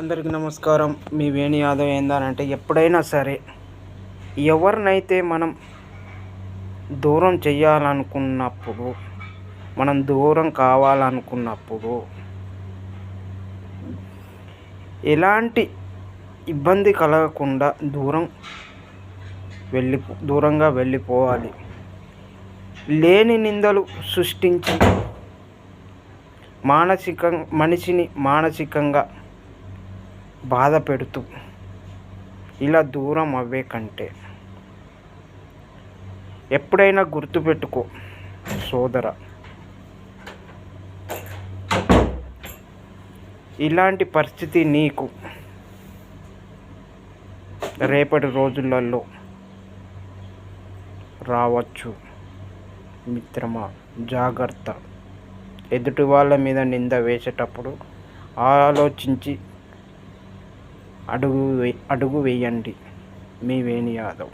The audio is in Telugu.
అందరికీ నమస్కారం. మీ వేణి యాదవ్ ఏందనంటే ఎప్పుడైనా సరే ఎవరినైతే మనం దూరం చేయాలనుకున్నప్పుడు మనం దూరం కావాలనుకున్నప్పుడు ఎలాంటి ఇబ్బంది కలగకుండా దూరం వెళ్ళి దూరంగా వెళ్ళిపోవాలి. లేని నిందలు సృష్టించి మానసిక మనిషిని మానసికంగా బాధ పెడుతూ ఇలా దూరం అవ్వే కంటే ఎప్పుడైనా గుర్తుపెట్టుకో సోదర. ఇలాంటి పరిస్థితి నీకు రేపటి రోజులలో రావచ్చు. మిత్రమా జాగ్రత్త. ఎదుటి వాళ్ళ మీద నింద వేసేటప్పుడు ఆలోచించి అడుగు వే అడుగు వేయండి. మీ వేణి యాదవ్